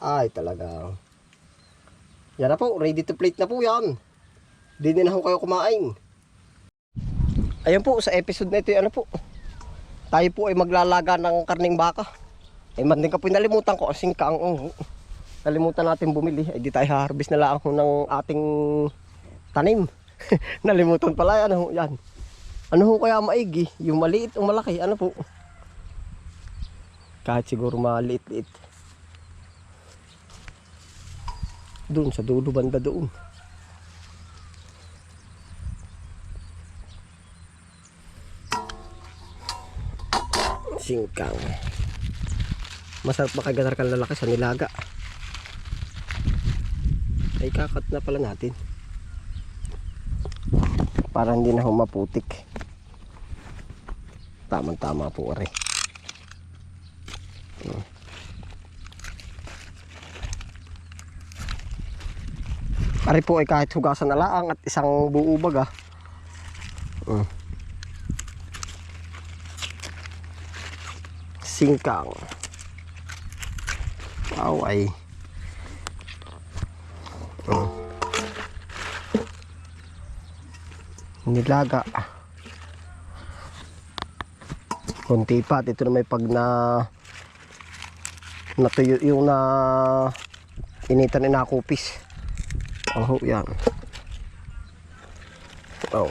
Ay, talaga. Yan na po, ready to plate na po yan. Di na ho kayo kumain. Ayan po, sa episode na ito, ano po. Tayo po ay maglalaga ng karning baka. Eh, man din ka po nalimutan ko, asing ka ang Nalimutan natin bumili. Ay, di tayo harvest na lang ng ating tanim. nalimutan pala, ano ho, yan. Ano ho kaya maigi? Yung maliit o malaki, ano po? Kahit siguro maliit-liit. Doon sa dulo banda doon. Singkang. Masarap makagantar kang lalaki sa nilaga. Ay kakat na pala natin. Para hindi na humaputik. Tamang tama po rin. Ari po ay kahit hugasan na laang at isang buo baga. Mm. Singkang. Wow ay. Mm. Nilaga. Kunti pa. at Ito na may pag na natuyo yung na initan ni nakupis. Oh, yan. Oh.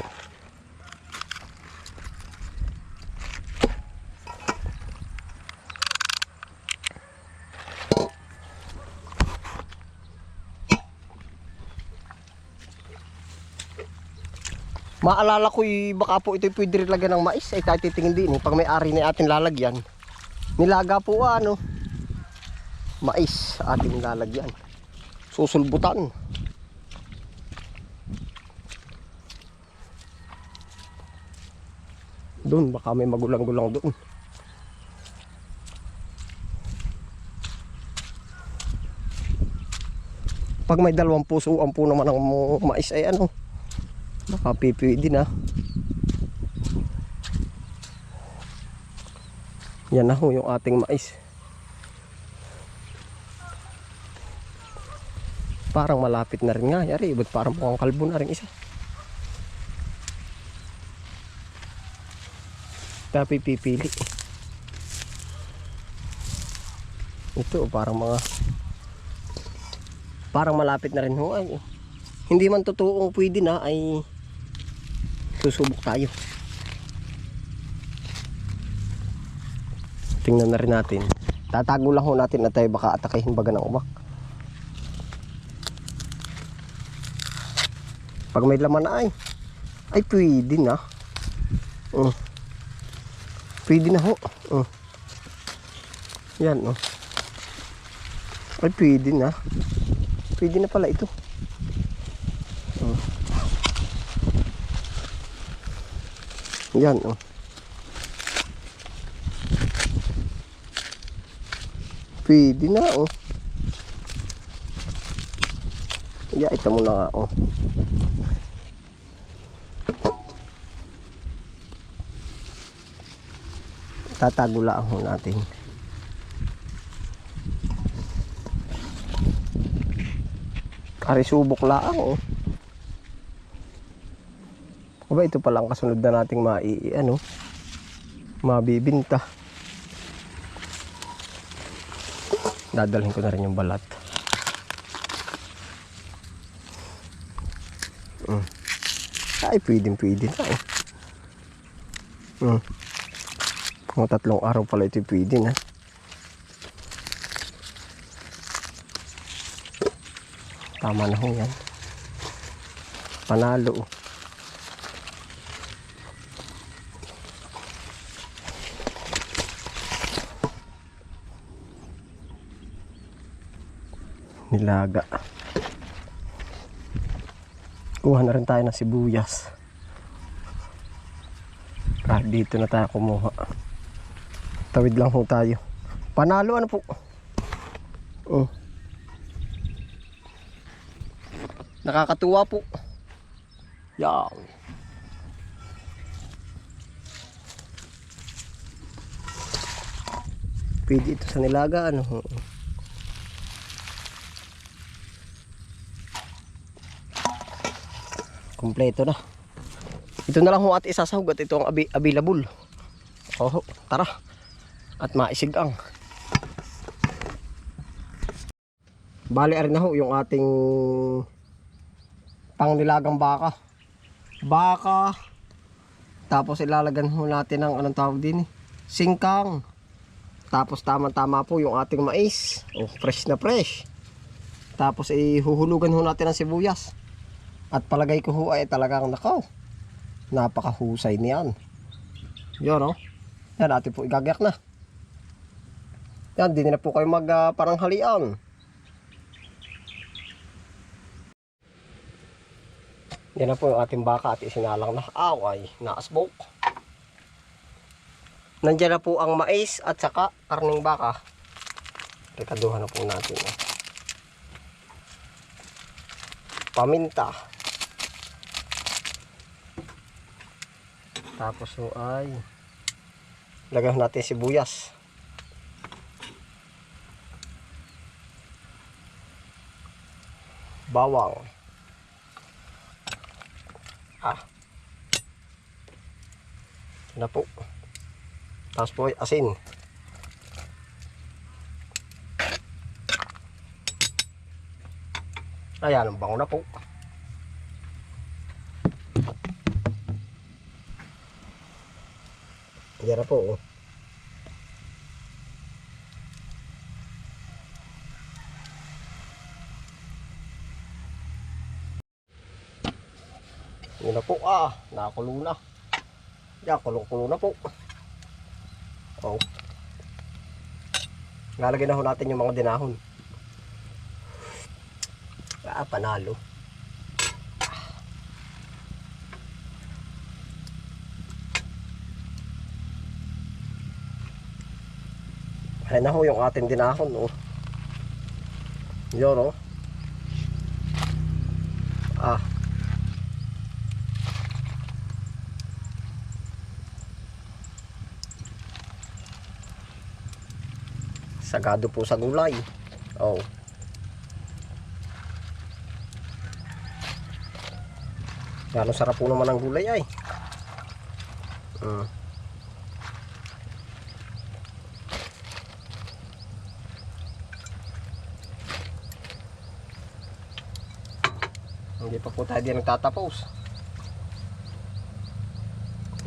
Maalala ko baka po ito pwede rin lagyan ng mais ay kahit titingin din eh, pag may ari na atin lalagyan. Nilaga po ano mais ating lalagyan. Susulbutan. Doon, baka may magulang-gulang doon. Pag may dalawang puso, ang po naman ng mais ay ano, baka pipili din ah. Yan na ho yung ating mais. Parang malapit na rin nga. Yari, ba't parang mukhang kalbo na rin isa. Tapi pipili. Ito parang mga parang malapit na rin ho ay. Hindi man totoong pwede na ay susubok tayo. Tingnan na rin natin. Tatago lang ho natin na tayo baka atakihin baga ng umak. Pag may laman na ay, ay pwede na. Pwede na ho. Uh. Yan oh. Ay pwede na. Pwede na pala ito. Uh. Yan oh. Pwede na oh. Ya, ito muna nga oh. Tatago lang ho natin karisubok lang oh Aba, ito palang kasunod na nating mai ano mabibinta dadalhin ko na rin yung balat mm. ay pwedeng pwede na eh. mm. Mga tatlong araw pala ito pwede na. Tama na ho yan. Panalo. Nilaga. Kuha na rin tayo ng sibuyas. Ah, dito na tayo kumuha. Tawid lang po tayo. Panalo ano po? Oh. Nakakatuwa po. Yaw. Pwede ito sa nilaga ano. Kompleto na. Ito na lang ho at isasahog at ito ang available. Oh, tara. At maisig ang. Bali rin na ho yung ating pangnilagang baka. Baka. Tapos ilalagyan ho natin ng anong tawag din eh. Singkang. Tapos tama-tama po yung ating mais. Oh, fresh na fresh. Tapos ihuhulugan ho natin ng sibuyas. At palagay ko ho ay talagang nakaw. Napakahusay niyan. Yun oh. Yan natin po igagayak na. Yan, di na po kayo mag ah, parang halian. Yan na po yung ating baka at isinalang na away na asbok. Nandiyan na po ang mais at saka karning baka. Rekaduhan na po natin. Paminta. Tapos so ay lagyan natin sibuyas. Bawang. Ah. Na po. Tapos po ay asin. Ayan, ang bango na po. Yan na po. Oh. Yan na po. Ah, nakakulo na. Yan, kulong-kulo na po. Oh. Lalagyan na ho natin yung mga dinahon. Ah, panalo. Ayan na ho yung ating dinahon, oh. Yun, oh. Ah. Sagado po sa gulay. Oh. Gano'ng sarap po naman ang gulay ay. Mm. Hindi pa po tayo din nagtatapos.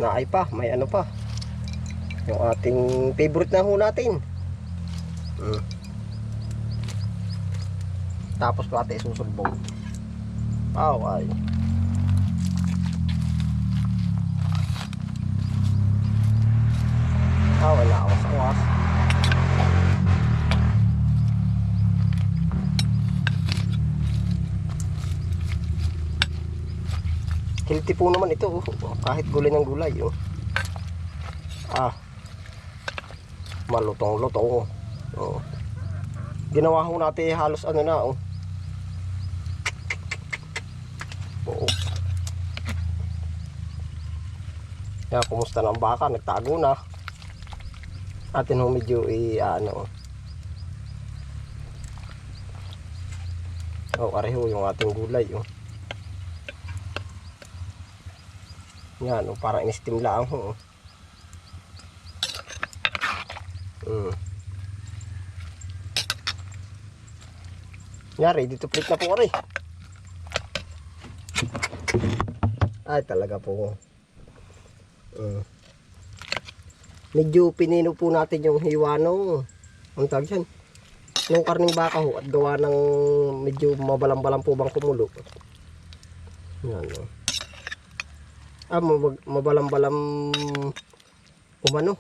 Naay pa, may ano pa. Yung ating favorite na ho natin. Tapos po ate isusulbong. Aw, ay. Ah, wala ako sa was. Healthy po naman ito, oh. kahit gulay ng gulay. Oh. Ah, malutong-lutong. Oh. Ginawa ko natin halos ano na. Oh. Oo. Kaya kumusta na ang baka? Nagtago na. Atin ho medyo i ano. Oh, areho yung ating gulay oh. Yan, oh, parang in-steam lang ho. Oh. Mm. Yan, ready to plate na po kami. Ay, talaga po. Mm. Medyo pinino po natin yung hiwa nung ang tawag dyan. Nung karning baka ho at gawa ng medyo mabalang-balang po bang kumulo. Yan o. Ah, mabag- mabalang-balang umano.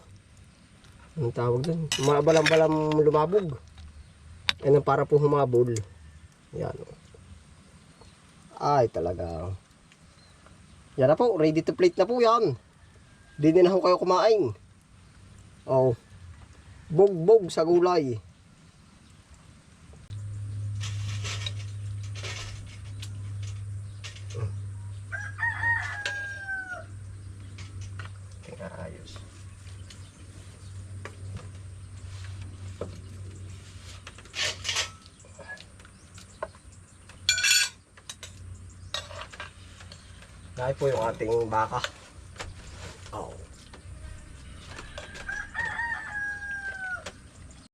Ang tawag dun. Mabalang-balang lumabog. Yan para po humabol. Yan. Ay, talaga. Yan na po, ready to plate na po yan. Di din na ho kayo kumain. Oh. Bog-bog sa gulay. Tingnan ayos. Kaya po yung ating baka.